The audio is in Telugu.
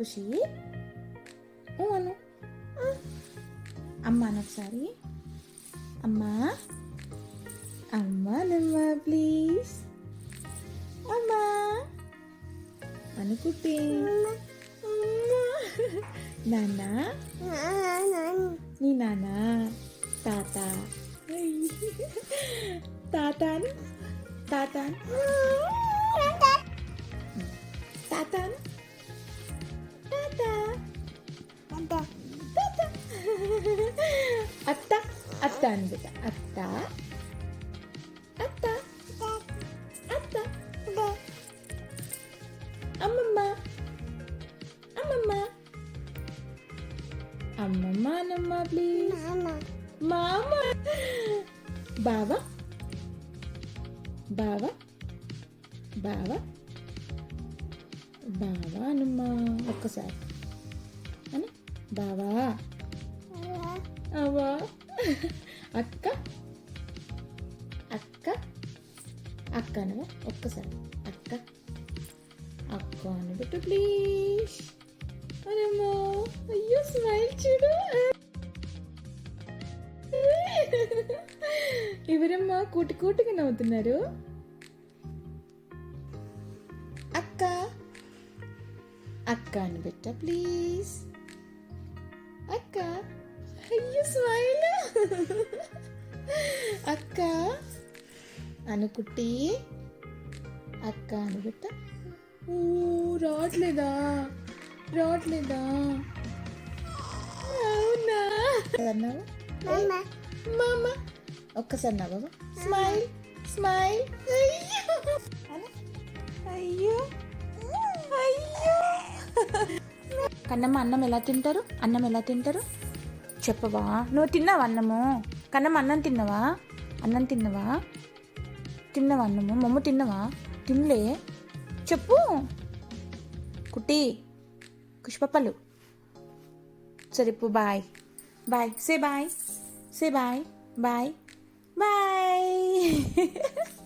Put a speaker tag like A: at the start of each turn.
A: ఖుషి ఊ అను అమ్మ అను ఒకసారి అమ్మా అమ్మా నమ్మా ప్లీజ్ అమ్మా అనుకుంటే నాన్న నీ నాన్న తాత తాతాను తాతాను తాతాను అత్త అని బిడ్డ అత్త అత్త అత్త అమ్మమ్మ అమ్మమ్మ అమ్మమ్మ అనమ్మ ప్లీజ్ మామ బావా బావా బావా బావా అనమ్మా ఒక్కసారి అని బావా అవా అక్క. అక్క. అక్క అనవా ఒక్కసారి. అక్క. అక్క అని పెట్టు ప్లీజ్ అరమ్మా అయ్యో స్మైల్ చూడు. ఎవరమ్మా కూటి కూటిగా నవ్వుతున్నారు? అక్క. అక్క అని పెట్ట ప్లీజ్ అక్క. అయ్యో స్మైల్ అక్క. అనుకుట్టి అక్క అని పెట్ట ఓ రావట్లేదా? రావట్లేదా? అవునా? అన్నావు? మామ. ఒక్కసారి నా బాబా స్మైల్. స్మైల్. అయ్యో. అయ్యో. కన్నమ్మ అన్నం ఎలా తింటారు? అన్నం ఎలా తింటారు? చెప్పవా. నువ్వు తిన్నావా అన్నము? కన్నమ్మ అన్నం తిన్నావా? అన్నం తిన్నావా? తిన్నావా అన్నము? మమ్మ తిన్నావా? తినలే. చెప్పు. కుట్టి. కుషిపప్పలు. సరే ఇప్పుడు bye. Bye. Say bye. Say bye. Bye. Bye.